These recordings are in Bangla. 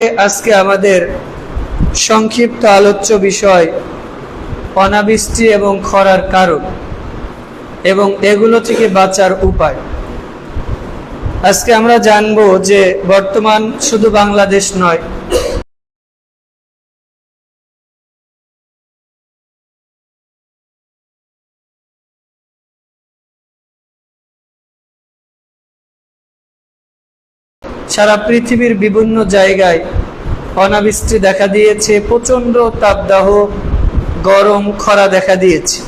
আজকে আমাদের সংক্ষিপ্ত আলোচ্য বিষয় অনাবৃষ্টি এবং খরার কারণ এবং এগুলো থেকে বাঁচার উপায়। আজকে আমরা জানব যে বর্তমান শুধু বাংলাদেশ নয় সারা পৃথিবীর বিভিন্ন জায়গায় অনাবৃষ্টি দেখা দিয়েছে, প্রচণ্ড তাপদাহ, গরম, খরা দেখা দিয়েছে।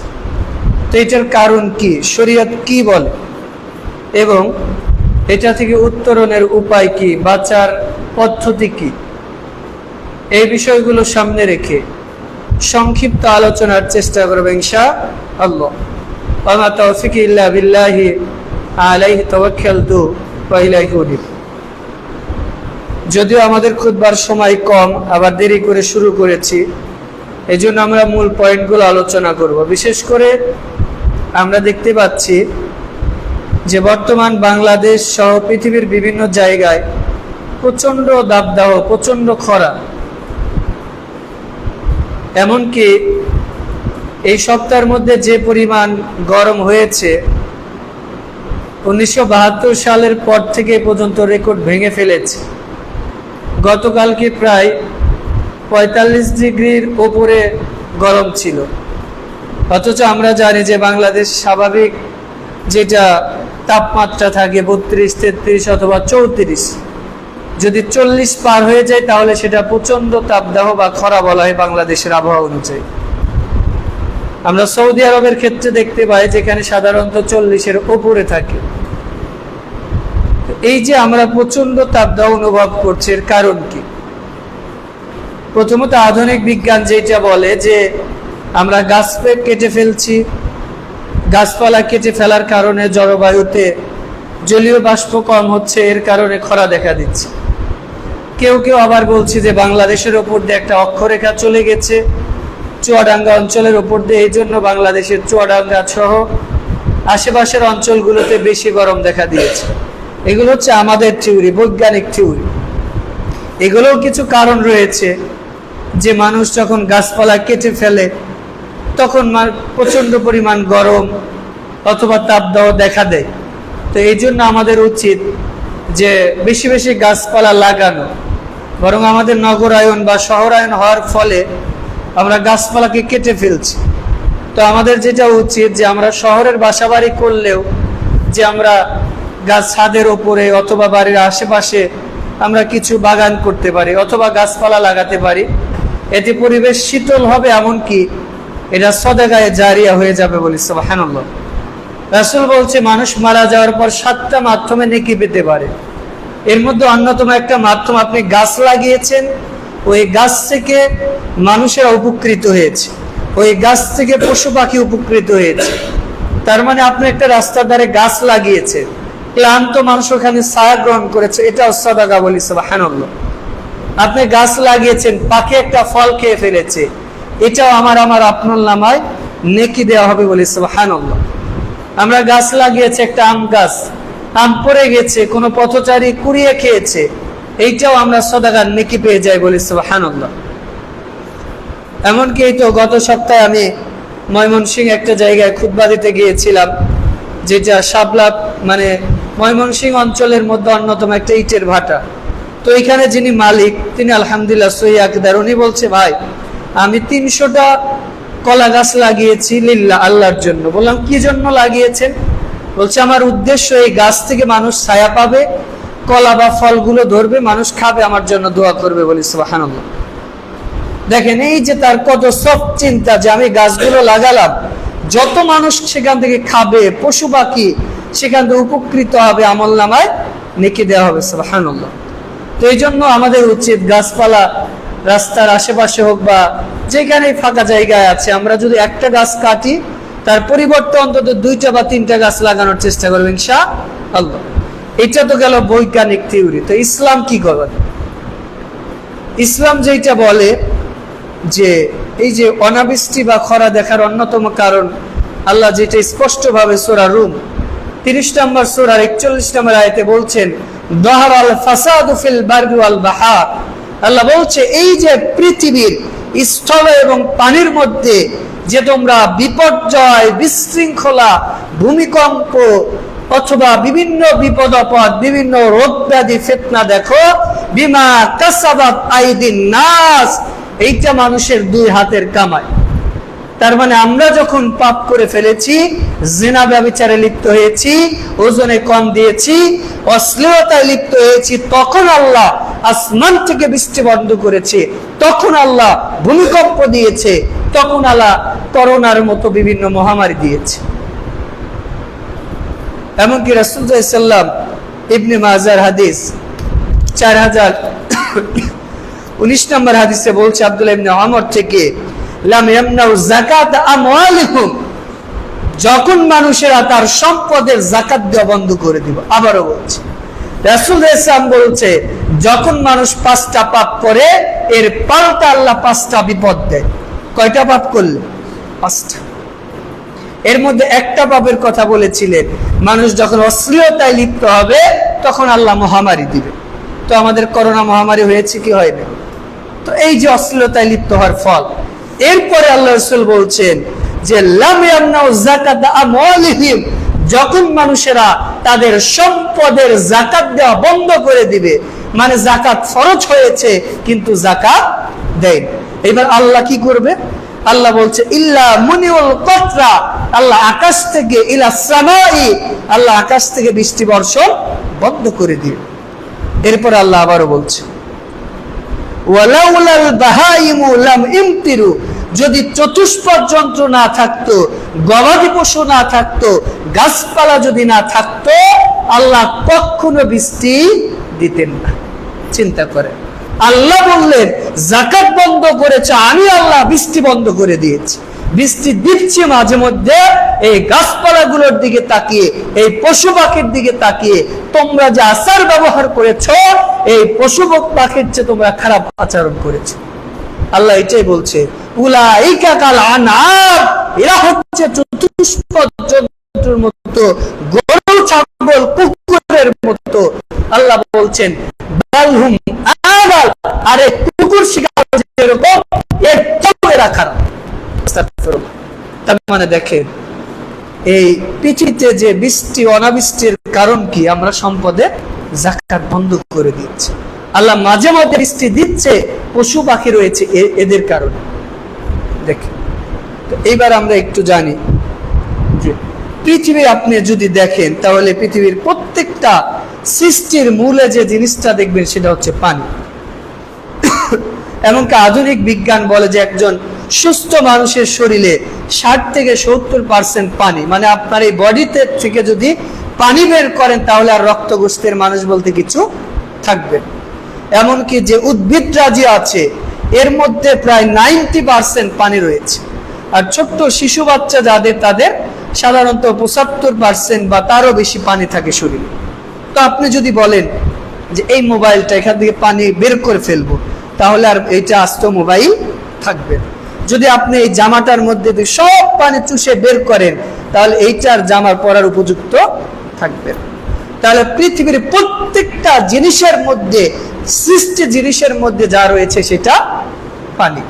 তো এটার কারণ কি? শরীয়ত কি বলে? এবং এটা থেকে উত্তরণের উপায় কি? বাঁচার পদ্ধতি কি? এই বিষয়গুলো সামনে রেখে সংক্ষিপ্ত আলোচনার চেষ্টা করবে ইনশা আল্লাহ আমা ইল্লা বিল্লাহি আলাইহি তাওয়াক্কালতু ওয়া ইলাইহি যদিও আমাদের খুদবার সময় কম, আবার দেরি করে শুরু করেছি এই জন্য আমরা মূল পয়েন্টগুলো আলোচনা করব। বিশেষ করে আমরা দেখতে পাচ্ছি যে বর্তমান বাংলাদেশ সহ পৃথিবীর বিভিন্ন জায়গায় প্রচণ্ড দাবদাহ, প্রচণ্ড খরা। এমনকি এই সপ্তাহের মধ্যে যে পরিমাণ গরম হয়েছে, উনিশশো বাহাত্তর সালের পর থেকে পর্যন্ত রেকর্ড ভেঙে ফেলেছে। গতকালকে প্রায় পঁয়তাল্লিশ ডিগ্রির ওপরে গরম ছিল। অথচ আমরা জানি যে বাংলাদেশ স্বাভাবিক যেটা তাপমাত্রা থাকে বত্রিশ, তেত্রিশ অথবা চৌত্রিশ। যদি চল্লিশ পার হয়ে যায় তাহলে সেটা প্রচণ্ড তাপদাহ বা খরা বলা হয় বাংলাদেশের আবহাওয়া অনুযায়ী। আমরা সৌদি আরবের ক্ষেত্রে দেখতে পাই যেখানে সাধারণত চল্লিশের ওপরে থাকে। এই যে আমরা প্রচণ্ড তাপদাহ অনুভব করছি, এর কারণ কি? প্রথমত আধুনিক বিজ্ঞান যেটা বলে যে আমরা গাছ কেটে ফেলছি, গাছপালা কেটে ফেলার কারণে জলবায়ুতে জলীয় বাষ্প কম হচ্ছে, এর কারণে খরা দেখা দিচ্ছে। কেউ কেউ আবার বলছে যে বাংলাদেশের ওপর দিয়ে একটা অক্ষরেখা চলে গেছে, চুয়াডাঙ্গা অঞ্চলের ওপর দিয়ে, এই জন্য বাংলাদেশের চুয়াডাঙ্গা সহ আশেপাশের অঞ্চলগুলোতে বেশি গরম দেখা দিয়েছে। এগুলো হচ্ছে আমাদের থিওরি বৈজ্ঞানিক থিওরি এগুলোও কিছু কারণ রয়েছে যে মানুষ যখন গাছপালা কেটে ফেলে, তখন প্রচণ্ড পরিমাণ গরম অথবা তাপদাহ দেখা দেয়। তো এই জন্য আমাদের উচিত যে বেশি বেশি গাছপালা লাগানো। বরং আমাদের নগরায়ন বা শহরায়ন হওয়ার ফলে আমরা গাছপালাকে কেটে ফেলছি। তো আমাদের যেটা উচিত যে আমরা শহরের বাসাবাড়ি করলেও যে আমরা গাছ ছাদের ওপরে অথবা বাড়ির আশেপাশে আমরা কিছু বাগান করতে পারি অথবা গাছপালা লাগাতে পারি। এতে পরিবেশ শীতল হবে এমনকি এটা সদেগায়ে জারিয়া হয়ে যাবে বলি হানুল্লাহ রাসুল বলছে, মানুষ মারা যাওয়ার পর সাতটা মাধ্যমে নেকি পেতে পারে। এর মধ্যে অন্যতম একটা মাধ্যম, আপনি গাছ লাগিয়েছেন, ওই গাছ থেকে মানুষেরা উপকৃত হয়েছে। ওই গাছ থেকে পশু পাখি উপকৃত হয়েছে। তার মানে আপনি একটা রাস্তার ধারে গাছ লাগিয়েছেন। ক্লান্ত মানুষ ওখানে ছায়া গ্রহণ করেছে। এটা অসাদাগা বলি হানুল্লাহ আপনি গাছ লাগিয়েছেন, পাখি একটা ফল খেয়ে ফেলেছে। এটাও আমার আমার আপনার নামায় নেকি দেওয়া হবে বলি হানুল্লাহ আমরা গাছ লাগিয়েছি, একটা আম গাছ। আম পড়ে গেছে, কোনো পথচারী কুড়িয়ে খেয়েছে। এইটাও আমরা সদাগার নেকি পেয়ে যাই বলি হানুল্লাহ এমনকি এই তো গত সপ্তাহে আমি ময়মনসিং একটা জায়গায় খুদ্া গিয়েছিলাম, যেটা সাবলা মানে ময়মনসিং অঞ্চলের মধ্যে অন্যতম একটা ইটের ভাটা। তো এখানে যিনি মালিক, তিনি আলহামদুলিল্লাহ সহি আকদার। উনি বলছে, ভাই, আমি তিনশোটা কলা গাছ লাগিয়েছি লিল্লা আল্লাহর জন্য। বললাম, কি জন্য লাগিয়েছেন? বলছে, আমার উদ্দেশ্য এই গাছ থেকে মানুষ ছায়া পাবে, কলা বা ফলগুলো ধরবে, মানুষ খাবে, আমার জন্য দোয়া করবে বলি সুবাহান্লাহ দেখেন, এই যে তার কত সব চিন্তা যে আমি গাছগুলো লাগালাম, যত মানুষ সেখান থেকে খাবে, পশু পাখি সেখান থেকে উপকৃত হবে আমল নামায় নেকি দেওয়া হবে সুবাহান্লাহ তো এই জন্য আমাদের উচিত গাছপালা রাস্তার আশেপাশে হোক বা যেখানে ফাঁকা জায়গায় আছে, আমরা যদি একটা গাছ কাটি, তার পরিবর্তে অন্তত দুইটা বা তিনটা গাছ লাগানোর চেষ্টা করব ইনশা আল্লাহ এটা তো গেল বৈজ্ঞানিক থিওরি। তো ইসলাম কি করে? ইসলাম যেটা বলে যে, এই যে অনাবৃষ্টি বা খরা দেখার অন্যতম কারণ, আল্লাহ যেটা স্পষ্টভাবে সোরা রুম তিরিশ নম্বর সোরার একচল্লিশ নম্বর আয়তে বলছেন দহার আল ফাসাদ ফিল বাহার। আল্লাহ বলছে, এই যে পৃথিবীর স্থল এবং পানির মধ্যে যে তোমরা বিপর্যয়, বিশৃঙ্খলা, ভূমিকম্প অথবা বিভিন্ন বিপদ আপদ বিভিন্ন রোগ ব্যাধি, ফেতনা দেখো, বিমা কাসাবাত আইদিন নাস, এইটা মানুষের দুই হাতের কামায় তার মানে আমরা যখন পাপ করে ফেলেছি, জেনা ব্যবচারে লিপ্ত হয়েছি, ওজনে কম দিয়েছি, অশ্লীলতায় লিপ্ত হয়েছি, তখন আল্লাহ আসমান থেকে বৃষ্টি বন্ধ করেছে, তখন আল্লাহ ভূমিকম্প দিয়েছে, তখন আল্লাহ করোনার মতো বিভিন্ন মহামারী দিয়েছে। এমনকি রাসুল্লাহাম ইবনে মাজার হাদিস, চার হাজার উনিশ নম্বর হাদিসে বলছে, আব্দুল্লাহ ইবনে আমর থেকে যখন মানুষেরা তার সম্পদের জাকাত দেওয়া বন্ধ করে দিব, আবারও বলছে। ইসলাম বলছে, যখন মানুষ পাঁচটা পাপ করে, এর পাল্টা আল্লাহ পাঁচটা বিপদ দেয়। কয়টা পাপ করলে? পাঁচটা। এর মধ্যে একটা পাপের কথা বলেছিলেন, মানুষ যখন অশ্লীলতায় লিপ্ত হবে, তখন আল্লাহ মহামারী দিবে। তো আমাদের করোনা মহামারী হয়েছে কি হয় না? তো এই যে অশ্লীলতায় লিপ্ত হওয়ার ফল এরপরে আল্লাহ রসুল বলছেন যে যখন মানুষেরা তাদের সম্পদের জাকাত দেওয়া বন্ধ করে দিবে মানে জাকাত ফরজ হয়েছে, কিন্তু জাকাত দেয় এবার আল্লাহ কি করবে? আল্লাহ বলছে, ইল্লা মুনিউল কতরা আল্লাহ আকাশ থেকে ইলা সামাই, আল্লাহ আকাশ থেকে বৃষ্টি বর্ষণ বন্ধ করে দিবে। এরপর আল্লাহ আবারও বলছে, ওয়ালাউলাল বাহাইমু লাম ইমতিরু যদি চতুষ্পদ যন্ত্র না থাকতো, গবাদি পশু না থাকতো, গাছপালা যদি না থাকতো, আল্লাহ কখনো বৃষ্টি দিতেন না। চিন্তা করে আল্লাহ বললেন, জাকাত বন্ধ করেছে, আমি আল্লাহ বৃষ্টি বন্ধ করে দিয়েছি। বৃষ্টি দিচ্ছে মাঝে মধ্যে, এই গাছপালাগুলোর দিকে তাকিয়ে, এই পশু পাখির দিকে তাকিয়ে, তোমরা যে আচার ব্যবহার করেছ, এই পশু পাখির চেয়ে তোমরা খারাপ আচরণ করেছ। আল্লাহ এটাই বলছে আল্লাহ বলছেন আরে কুকুর শিকার তার মানে দেখেন, এই পৃথিবীতে যে বৃষ্টি, অনাবৃষ্টির কারণ কি? আমরা সম্পদে জাকাত বন্ধ করে দিচ্ছি। আল্লাহ মাঝে মাঝে বৃষ্টি দিচ্ছে, পশু পাখি রয়েছে এদের কারণে। দেখেন তো এইবার আমরা একটু জানি যে পৃথিবী আপনি যদি দেখেন, তাহলে পৃথিবীর প্রত্যেকটা সৃষ্টির মূলে যে জিনিসটা দেখবেন, সেটা হচ্ছে পানি। এমনকি আধুনিক বিজ্ঞান বলে যে একজন সুস্থ মানুষের শরীরে ষাট থেকে সত্তর পার্সেন্ট পানি মানে আপনার এই বডিতে থেকে যদি পানি বের করেন, তাহলে আর রক্তগ্রস্তের মানুষ বলতে কিছু থাকবে এমনকি যে উদ্ভিদ রাজি আছে এর মধ্যে প্রায় নাইনটি পার্সেন্ট পানি রয়েছে। আর ছোট্ট শিশু বাচ্চা যাদের, তাদের সাধারণত পঁচাত্তর পার্সেন্ট বা তারও বেশি পানি থাকে শরীরে। তো আপনি যদি বলেন যে এই মোবাইলটা এখান থেকে পানি বের করে ফেলব, তাহলে আর এইটা আস্ত মোবাইল থাকবে যদি আপনি এই জামাটার মধ্যে সব পানি চুষে বের করেন, তাহলে এইটার জামার পরার উপযুক্ত থাকবে তাহলে পৃথিবীর প্রত্যেকটা জিনিসের মধ্যে সৃষ্টি জিনিসের মধ্যে যা রয়েছে সেটা পানি।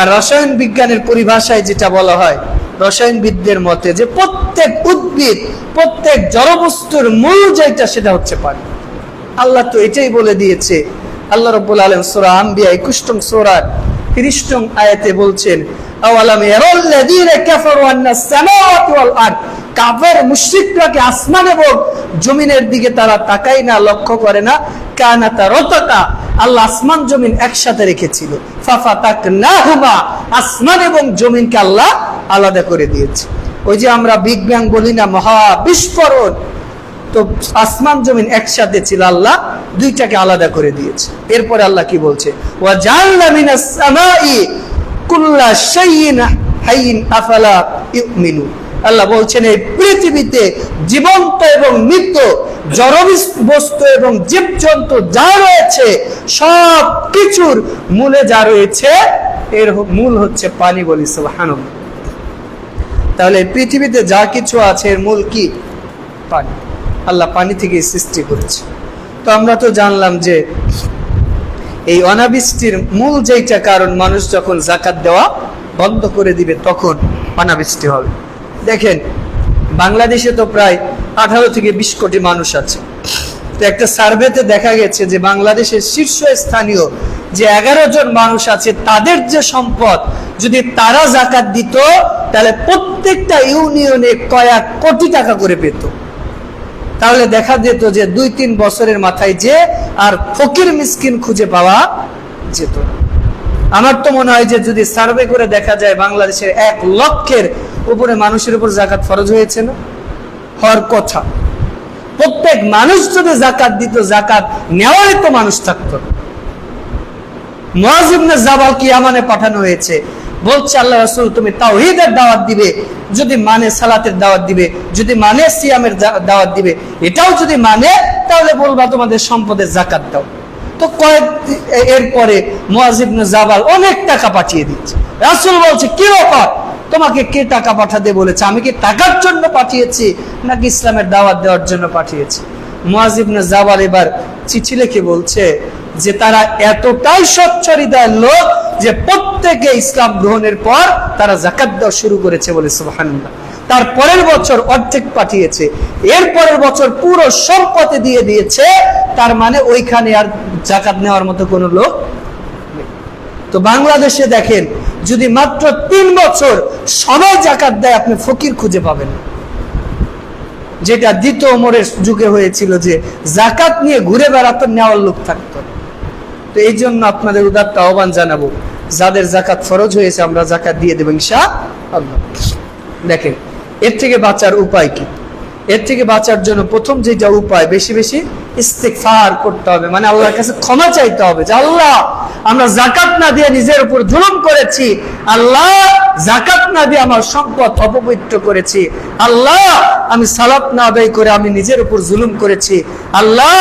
আর রসায়ন বিজ্ঞানের পরিভাষায় যেটা বলা হয় রসায়নবিদদের মতে যে প্রত্যেক উদ্ভিদ, প্রত্যেক জড়বস্তুর মূল যেটা সেটা হচ্ছে পানি। আল্লাহ তো এটাই বলে দিয়েছে। আল্লাহ রব্বুল আলম সোরা আম্বিয়া একুশটং সোরার তিরিশটং আয়াতে বলছেন, আওয়ালাম ইয়ারাল্লাযীনা কাফারু আন্নাস সামাওয়াতি ওয়াল আরদ? কাফের মুশরিকরা কি আসমান এবং জমিনের দিকে তারা তাকাই না, লক্ষ্য করে না। কানাতা রতকা, আল্লাহ আসমান, জমিন একসাথে রেখেছিল। ফাফা তাক না হুমা আসমান এবং জমিনকে আল্লাহ আলাদা করে দিয়েছে। ওই যে আমরা বিগ ব্যাং বলি না, মহা বিস্ফোরণ। তো আসমান, জমিন একসাথে ছিল, আল্লাহ দুইটাকে আলাদা করে দিয়েছে। এরপরে আল্লাহ কি বলছে? ওয়া হাইয়িন আফালা ইউমিনুন। আল্লাহ বলছেন, এই পৃথিবীতে জীবন্ত এবং মৃত জড় বস্তু এবং জীবজন্তু যা রয়েছে, সব কিছুর মূলে যা রয়েছে, এর মূল হচ্ছে পানি বলি, সুবহানাল্লাহ। তাহলে পৃথিবীতে যা কিছু আছে, এর মূল কি? পানি। আল্লাহ পানি থেকে সৃষ্টি করেছে। তো আমরা তো জানলাম যে এই অনাবৃষ্টির মূল যেইটা কারণ, মানুষ যখন জাকাত দেওয়া বন্ধ করে দিবে, তখন অনাবৃষ্টি হবে। দেখেন, বাংলাদেশে তো প্রায় আঠারো থেকে বিশ কোটি মানুষ আছে। তো একটা সার্ভেতে দেখা গেছে যে বাংলাদেশের শীর্ষ স্থানীয় যে এগারো জন মানুষ আছে, তাদের যে সম্পদ, যদি তারা জাকাত দিত, তাহলে প্রত্যেকটা ইউনিয়নে কয়েক কোটি টাকা করে পেত। তাহলে দেখা যেত যে দুই তিন বছরের মাথায় যে আর ফকির মিসকিন খুঁজে পাওয়া যেত আমার তো মনে হয় যে যদি সার্ভে করে দেখা যায় বাংলাদেশের এক লক্ষের উপরে মানুষের উপর জাকাত ফরজ হয়েছে না? হওয়ার কথা। প্রত্যেক মানুষ যদি জাকাত দিত, জাকাত নেওয়ারই তো মানুষ থাকতো। না। মুয়াজিবনে জাবাল কি আমানে পাঠানো হয়েছে। বলছে, আল্লাহ রাসূল, তুমি তাওহীদের দাওয়াত দিবে, যদি মানে সালাতের দাওয়াত দিবে, যদি মানে সিয়ামের দাওয়াত দিবে, এটাও যদি মানে তাহলে বলবা তোমাদের সম্পদের জাকাত দাও। তো কয়েক, এরপরে মুয়াজিবনে জাবাল অনেক টাকা পাঠিয়ে দিচ্ছে। রাসূল বলছে, কি ব্যাপার? তোমাকে কে টাকা পাঠাতে বলেছে? আমি কি টাকার জন্য পাঠিয়েছি নাকি ইসলামের দাওয়াত দেওয়ার জন্য পাঠিয়েছি? মুয়াজিবনে জাবাল এবার চিঠি লিখে বলছে যে তারা এতটাই স্বচ্ছ লোক যে প্রত্যেকে ইসলাম গ্রহণের পর তারা জাকাত দেওয়া শুরু করেছে বলে সুবহানাল্লাহ। তার পরের বছর অর্ধেক পাঠিয়েছে। এর পরের বছর পুরো সম্পদে দিয়ে দিয়েছে। তার মানে ওইখানে আর জাকাত নেওয়ার মতো কোনো লোক। তো বাংলাদেশে দেখেন, যদি মাত্র তিন বছর সবাই জাকাত দেয়, আপনি ফকির খুঁজে পাবেন। যেটা দ্বিতীয় ওমরের যুগে হয়েছিল যে জাকাত নিয়ে ঘুরে বেড়াতো নেওয়ার লোক থাকতো। তো এই জন্য আপনাদের উদারটা আহ্বান জানাব, যাদের জাকাত ফরজ হয়েছে, আমরা জাকাত দিয়ে দেবো ইনশা আল্লাহ দেখেন, এর থেকে বাঁচার উপায় কি? এর থেকে বাঁচার জন্য প্রথম যেটা উপায়, বেশি বেশি ইস্তেকফার করতে হবে মানে আল্লাহর কাছে ক্ষমা চাইতে হবে যে আল্লাহ, আমরা জাকাত না দিয়ে নিজের উপর জুলুম করেছি, আল্লাহ জাকাত না দিয়ে আমার সম্পদ অপবিত্র করেছি, আল্লাহ আমি সালাত না আদায় করে আমি নিজের উপর জুলুম করেছি, আল্লাহ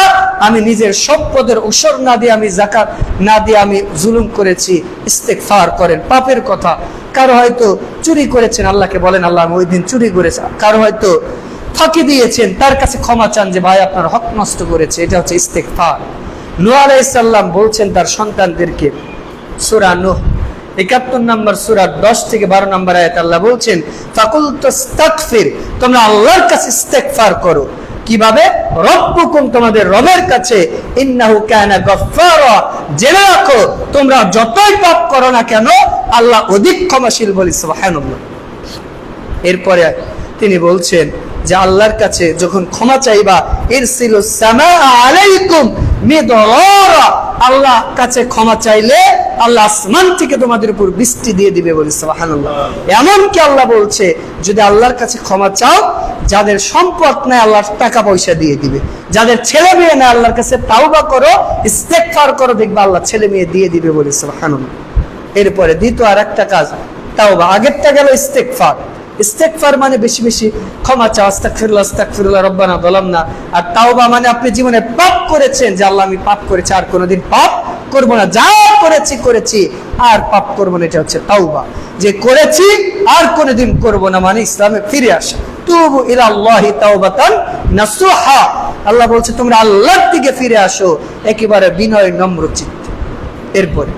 আমি নিজের সম্পদের ওসর না দিয়ে আমি জাকাত না দিয়ে আমি জুলুম করেছি ইস্তেকফার করেন, পাপের কথা। কারও হয়তো চুরি করেছেন, আল্লাহকে বলেন, আল্লাহ আমি ওই দিন চুরি করেছি। কারও হয়তো ফাঁকি দিয়েছেন, তার কাছে ক্ষমা চান যে, ভাই, আপনার হক নষ্ট করেছে। এটা হচ্ছে ইস্তেকফার নূহ আলাইসাল্লাম বলছেন তার সন্তানদেরকে, সূরা নূহ, একাত্তর নম্বর সুরা দশ থেকে বারো নম্বর আয়াত আল্লাহ বলছেন ফাকুল তাস্তাগফির তোমরা আল্লাহর কাছে ইস্তেগফার করো। কীভাবে? রব্বুকুম তোমাদের রবের কাছে, ইন্নাহু কানা গফফারা। জেনে রাখো, তোমরা যতই পাপ করো না কেন, আল্লাহ অধিক ক্ষমাশীল বলি, সুবহানাল্লাহ। এরপরে তিনি বলছেন যে আল্লাহর কাছে যখন ক্ষমা চাইবা এর ছিল আলাইকুম আল্লাহ কাছে ক্ষমা চাইলে আল্লাহ আসমান থেকে তোমাদের উপর বৃষ্টি দিয়ে দিবে বলে এমন কি আল্লাহ বলছে, যদি আল্লাহর কাছে ক্ষমা চাও, যাদের সম্পদ নেই আল্লাহর টাকা পয়সা দিয়ে দিবে। যাদের ছেলে মেয়ে নেই আল্লাহর কাছে তাওবা করো, ইস্তেগফার করো, দেখবা আল্লাহ ছেলে মেয়ে দিয়ে দিবে বলে সুবহানাল্লাহ। এরপরে দ্বিতীয় আর একটা কাজ, তাওবা। আগেরটা গেল ইস্তেগফার। ইস্তেগফার মানে বেশি বেশি ক্ষমা চাও আস্তাগফিরুল্লাহ আস্তাগফিরুল্লাহ, রব্বানা যালামনা। আর তাওবা মানে আপনি জীবনে পাপ করেছেন, যে আল্লাহ আমি পাপ করেছি, আর কোনোদিন পাপ করব না। যা করেছি করেছি, আর পাপ করব না, এটা হচ্ছে তাওবা। যে করেছি, আর কোনোদিন করব না মানে ইসলামে ফিরে আসা। তুবু ইলাল্লাহি তাওবাতান নাসুহা। আল্লাহ বলছে, তোমরা আল্লাহর দিকে ফিরে আসো, একেবারে বিনয়, নম্র চিত্তে। এরপরে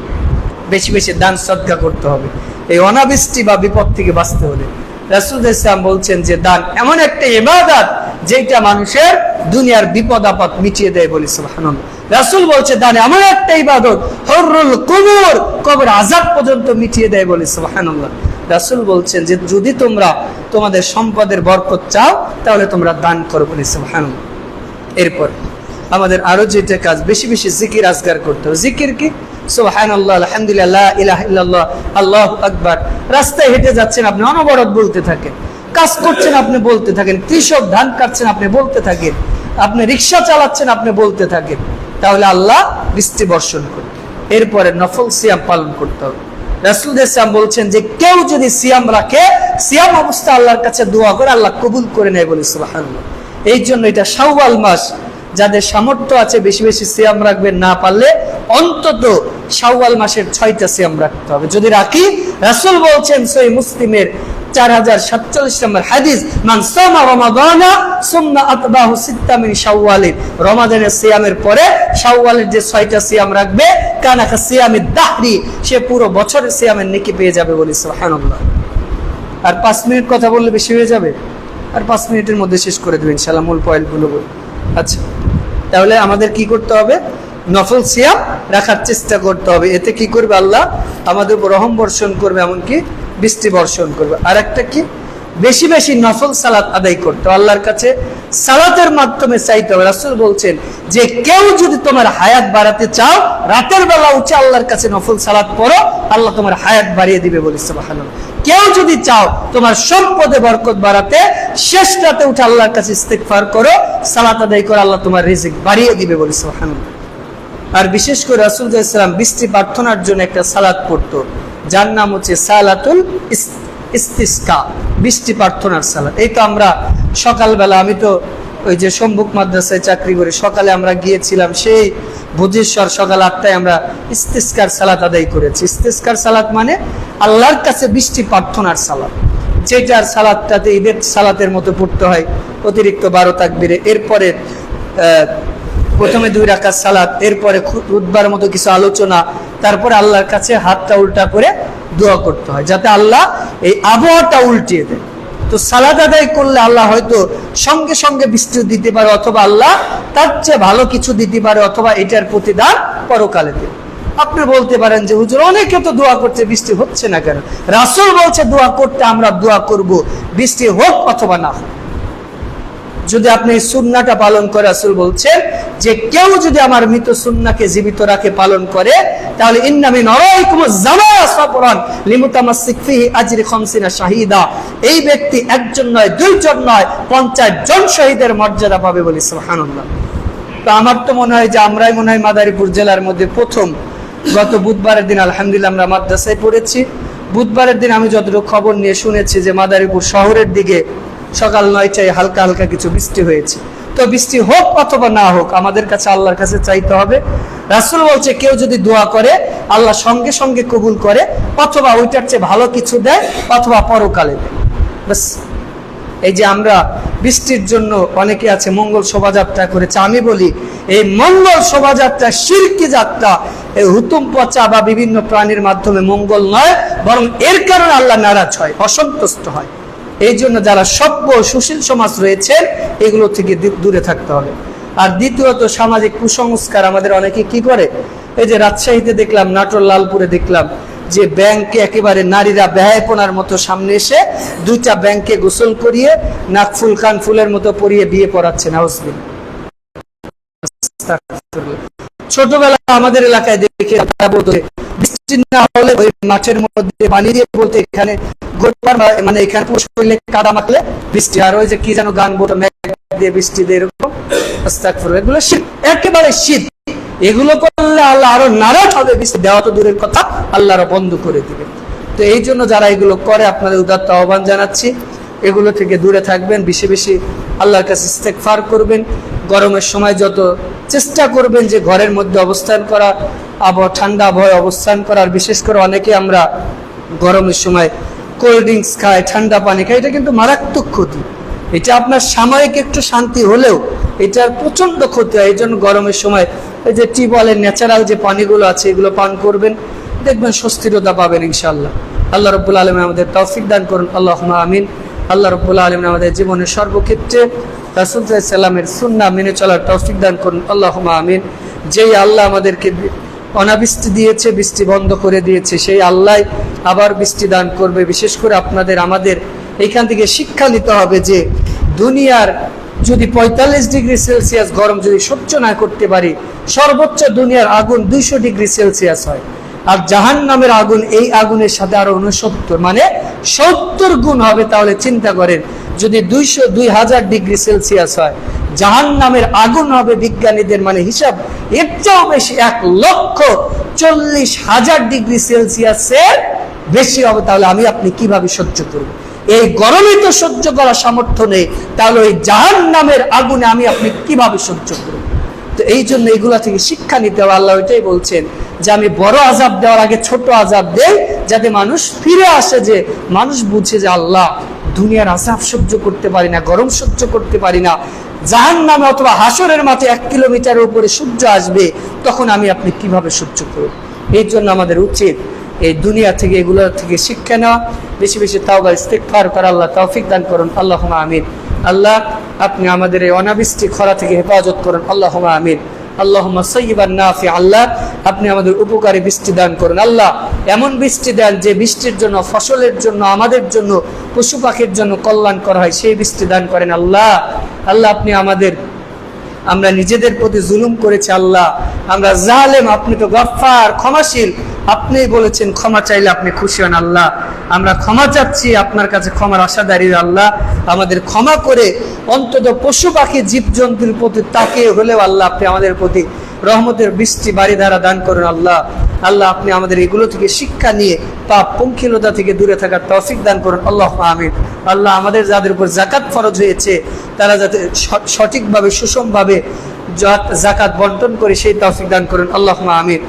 বেশি বেশি দান, সদকা করতে হবে। এই অনাবৃষ্টি বা বিপদ থেকে বাঁচতে হলে রাসুল ইসলাম বলছেন যে, দান এমন একটা ইবাদত যেটা মানুষের দুনিয়ার বিপদ আপদ মিটিয়ে দেয় বলে, সুবহানাল্লাহ। রাসুল বলছে, দান এমন একটা ইবাদত, হররুল কুবুর, কবর আজাব পর্যন্ত মিটিয়ে দেয় বলে, সুবহানাল্লাহ। রাসুল বলছেন যে, যদি তোমরা তোমাদের সম্পদের বরকত চাও, তাহলে তোমরা দান করো বলে, সুবহানাল্লাহ। এরপর আমাদের আরও যেটা কাজ, বেশি বেশি জিকির আজগার করতে হবে। জিকির কি? রাস্তায় হেঁটে যাচ্ছেন আপনি, অনবরত বলতে থাকেন। কাজ করছেন আপনি বলতে থাকেন, কৃষক ধান কাটছেন আপনি বলতে থাকেন, আপনি রিক্সা চালাচ্ছেন আপনি বলতে থাকেন। তাহলে আল্লাহ বৃষ্টি বর্ষণ করবে এরপরে নফল সিয়াম পালন করতে হবে। রাসুল ইসলাম বলছেন যে, কেউ যদি সিয়াম রাখে, সিয়াম অবস্থা আল্লাহর কাছে দোয়া করে, আল্লাহ কবুল করে নেয় বলে এই জন্য এটা শাওয়াল মাস। যাদের সামর্থ্য আছে, বেশি বেশি সিয়াম রাখবেন, না পারলে অন্তত শাওয়াল মাসের ছয়টা সিয়াম রাখতে হবে। যদি রাখি, রাসুল বলছেন সই মুসলিমের চার হাজার সাতচল্লিশ সিয়ামের পরে শাওয়ালের যে ছয়টা রাখবে কানাকা সিয়ামি দাহরি, সে পুরো সিয়ামের নেকি পেয়ে যাবে আর পাঁচ মিনিট কথা বললে বেশি হয়ে যাবে? আর পাঁচ মিনিটের মধ্যে শেষ করে দেবেন ইনশাল্লাহ মূল পয়েন্টগুলো আচ্ছা তাহলে আমাদের কি করতে হবে? নফল সিয়াম রাখার চেষ্টা করতে হবে। এতে কি করবে আল্লাহ? আমাদের উপর রহম বর্ষণ করবে, এমনকি বৃষ্টি বর্ষণ করবে। আর একটা কি? বেশি বেশি নফল সালাত আদায় করতে আল্লাহর কাছে সালাতের মাধ্যমে চাইতে হবে। রাসূল বলছেন যে, কেউ যদি তোমার হায়াত বাড়াতে চাও, রাতের বেলা উঠে আল্লাহর কাছে নফল সালাত পড়ো, আল্লাহ তোমার হায়াত বাড়িয়ে দিবে বলি সুবহানাল্লাহ। কেউ যদি চাও তোমার সম্পদে বরকত বাড়াতে, শেষ রাতে উঠে আল্লাহর কাছে ইস্তেগফার করো, সালাত আদায় করে, আল্লাহ তোমার রিজিক বাড়িয়ে দিবে বলি সুবহানাল্লাহ। আর বিশেষ করে রাসূল ইসলাম বৃষ্টি প্রার্থনার জন্য একটা সালাত পড়তো, যার নাম হচ্ছে সালাতুল ইস- ইস্তিসকা বৃষ্টি প্রার্থনার সালাত। এই তো আমরা সকালবেলা, আমি তো ওই যে সম্মুখ মাদ্রাসায় চাকরি করে, সকালে আমরা গিয়েছিলাম সেই বুধেশ্বর সকাল আটটায় আমরা ইস্তিস্কার সালাত আদায় করেছি। ইস্তিস্কার সালাত মানে আল্লাহর কাছে বৃষ্টি প্রার্থনার সালাত। যেটার সালাদটাতে ঈদের সালাতের মতো পড়তে হয়, অতিরিক্ত বারো তাকবিরে। এরপরে প্রথমে দুই রাকাত সালাত, এরপরে উদ্বার মতো কিছু আলোচনা, তারপরে আল্লাহর কাছে হাতটা উল্টা করে দোয়া করতে হয়, যাতে আল্লাহ এই আবহাওয়াটা উল্টিয়ে দেয়। তো সালাদ আদায় করলে আল্লাহ হয়তো সঙ্গে সঙ্গে বৃষ্টি দিতে পারে, অথবা আল্লাহ তার চেয়ে ভালো কিছু দিতে পারে, অথবা এটার প্রতিদান পরকালে দেবে আপনি বলতে পারেন যে, হুজুর, অনেকে তো দোয়া করছে বৃষ্টি হচ্ছে না কেন? রাসূল বলছে, দোয়া করতে আমরা দোয়া করব বৃষ্টি হোক অথবা না হোক। যদি আপনি এই সুন্নাটা পালন করে রাসূল বলছেন যে কেউ যদি আমার মৃত সুন্নাকে জীবিত রাখে, পালন করে, তাহলে ইন্নামি শাহিদা। এই ব্যক্তি একজন নয়, দুইজন নয় 50 জন শহীদের মর্যাদা পাবে বলি সুবহানাল্লাহ। তো আমার তো মনে হয় যে আমরাই মনে হয় মাদারীপুর জেলার মধ্যে প্রথম। গত বুধবারের দিন আলহামদুলিল্লাহ আমরা মাদ্রাসায় পড়েছি। বুধবারের দিন আমি যতটুকু খবর নিয়ে শুনেছি যে মাদারীপুর শহরের দিকে সকাল নয়টায় হালকা হালকা কিছু বৃষ্টি হয়েছে। তো বৃষ্টি হোক অথবা না হোক, আমাদের কাছে আল্লাহর কাছে চাইতে হবে। রাসুল বলছে, কেউ যদি দোয়া করে, আল্লাহ সঙ্গে সঙ্গে কবুল করে, অথবা ওইটার চেয়ে ভালো কিছু দেয়, অথবা পরকালে দেয়। ব্যাস। এই যে আমরা বৃষ্টির জন্য অনেকে আছে, মঙ্গল শোভাযাত্রা করেছে। আমি বলি, এই মঙ্গল শোভাযাত্রা শিরকি যাত্রা, এই হুতুম পচা বা বিভিন্ন প্রাণীর মাধ্যমে মঙ্গল নয়, বরং এর কারণে আল্লাহ নারাজ হয়, অসন্তুষ্ট হয়। এই জন্য যারা সভ্য সুশীল সমাজ রয়েছে, এগুলো থেকে দূরে থাকতে হবে। আর দ্বিতীয়ত সামাজিক কুসংস্কার, আমাদের অনেকে কি করে? এই যে রাজশাহীতে দেখলাম, নাটোর, লালপুরে দেখলাম, যে ব্যাংকে একেবারে নারীরা ব্যয়পনার মতো সামনে এসে দুইটা ব্যাংকে গোসল করিয়ে নাক ফুল, কান ফুলের মতো পরিয়ে বিয়ে পড়াচ্ছে নাউজবিন ছোটবেলা আমাদের এলাকায় দেখে না ওই মধ্যে পানি দিয়ে বলতে এখানে গোটবার মানে এখানে শরীরে কাদা মাখলে বৃষ্টি আর ওই যে কি যেন গান বলতো দিয়ে বৃষ্টি দিয়ে এরকম। এগুলো শীত। একেবারে শীত। এগুলো করলে আল্লাহ আরও নারাজ হবে। বৃষ্টি দেওয়া তো দূরের কথা, আল্লাহ আরও বন্ধ করে দিবে। তো এই জন্য যারা এগুলো করে, আপনাদের উদাত্ত আহ্বান জানাচ্ছি, এগুলো থেকে দূরে থাকবেন, বেশি বেশি আল্লাহর কাছে করবেন। গরমের সময় যত চেষ্টা করবেন যে ঘরের মধ্যে অবস্থান করা আবহাওয়া ঠান্ডা আবহাওয়ায় অবস্থান করার, বিশেষ করে অনেকে আমরা গরমের সময় কোল্ড ড্রিঙ্কস খাই, ঠান্ডা পানি খাই, এটা কিন্তু মারাত্মক ক্ষতি। এটা আপনার সাময়িক একটু শান্তি হলেও এটার প্রচণ্ড ক্ষতি হয়। এই জন্য গরমের সময় এই যে টিউবওয়েলের ন্যাচারাল যে পানিগুলো আছে, এগুলো পান করবেন। দেখবেন স্বস্তিরতা পাবেন ইনশাল্লাহ আল্লাহ রব্বুল আলম আমাদের তৌফিক দান করুন। আল্লাহ আমিন। আল্লাহ রব্বুল আলম আমাদের জীবনের সর্বক্ষেত্রে রাসুলসাল্লামের সুন্না মেনে চলার তৌফিক দান করুন। আল্লাহ আমিন। যেই আল্লাহ আমাদেরকে অনাবৃষ্টি দিয়েছে, বৃষ্টি বন্ধ করে দিয়েছে। সেই আল্লাহ আবার বৃষ্টি দান করবে। বিশেষ করে আপনাদের, আমাদের এখান থেকে শিক্ষা নিতে হবে যে দুনিয়ার যদি পঁয়তাল্লিশ ডিগ্রি সেলসিয়াস গরম যদি সহ্য না করতে পারি, সর্বোচ্চ দুনিয়ার আগুন দুইশো ডিগ্রি সেলসিয়াস হয়। আর জাহান নামের আগুন, এই আগুনের সাথে আরও উনসত্তর মানে সত্তর গুণ হবে। তাহলে চিন্তা করেন যদি দুইশো দুই হাজার ডিগ্রি সেলসিয়াস হয় জাহান নামের আগুন হবে বিজ্ঞানীদের মানে হিসাব। এর চেয়েও বেশি এক লক্ষ চল্লিশ হাজার ডিগ্রি সেলসিয়াসের বেশি হবে, তাহলে আমি আপনি কীভাবে সহ্য করব? এই গরমে তো সহ্য করার সামর্থ্য নেই, তাহলে ওই জাহান নামের আগুনে আমি আপনি কীভাবে সহ্য করব? তো এই জন্য এগুলা থেকে শিক্ষা নিতে হবে। আল্লাহ এটাই বলছেন যে আমি বড় আজাব দেওয়ার আগে ছোট আজাব দেই, যাতে মানুষ ফিরে আসে, যে মানুষ বুঝে যে আল্লাহ দুনিয়ার আসাব সহ্য করতে পারি না, গরম সহ্য করতে পারি না। জাহান নামে অথবা হাসরের মাঠে এক কিলোমিটার উপরে সূর্য আসবে, তখন আমি আপনি কীভাবে সহ্য করব? এই জন্য আমাদের উচিত এই দুনিয়া থেকে, এগুলো থেকে শিক্ষা নেওয়া, বেশি বেশি তাওবা ইস্তেকফার করা, আল্লাহ তৌফিক দান করুন আল্লাহ আমিন। আল্লাহ, আপনি আমাদের এই অনাবৃষ্টি খরা থেকে হেফাজত করুন আল্লাহ আমিন। আল্লাহ সৈবান নাফি আল্লাহ, আপনি আমাদের উপকারী বৃষ্টি দান করুন। আল্লাহ, এমন বৃষ্টি দেন যে বৃষ্টির জন্য, ফসলের জন্য, আমাদের জন্য পশু পাখির জন্য কল্যাণ করা হয়। সেই বৃষ্টি দান করেন আল্লাহ। আল্লাহ, আপনি আমাদের, আমরা নিজেদের প্রতি জুলুম করেছি আল্লাহ। আমরা জালেম, আপনি তো গফার ক্ষমাশীল। আপনিই বলেছেন, ক্ষমা চাইলে আপনি খুশি হন আল্লাহ। আমরা ক্ষমা চাচ্ছি, আপনার কাছে ক্ষমার আশাদারি আল্লাহ। আমাদের ক্ষমা করে অন্তত পশু পাখি, জীবজন্তুর প্রতি তাকিয়ে হলেও আল্লাহ আপনি আমাদের প্রতি রহমতের বৃষ্টি বাড়ি দ্বারা দান করুন আল্লাহ। আল্লাহ আপনি আমাদের এগুলো থেকে শিক্ষা নিয়ে পাপ, পঙ্খিলতা থেকে দূরে থাকার তৌফিক দান করুন। আল্লাহ আমিন। আল্লাহ আমাদের যাদের উপর জাকাত ফরজ হয়েছে, তারা যাতে সঠিকভাবে, সুষমভাবে জাকাত বন্টন করে সেই তৌফিক দান করুন। আল্লাহ আমিন।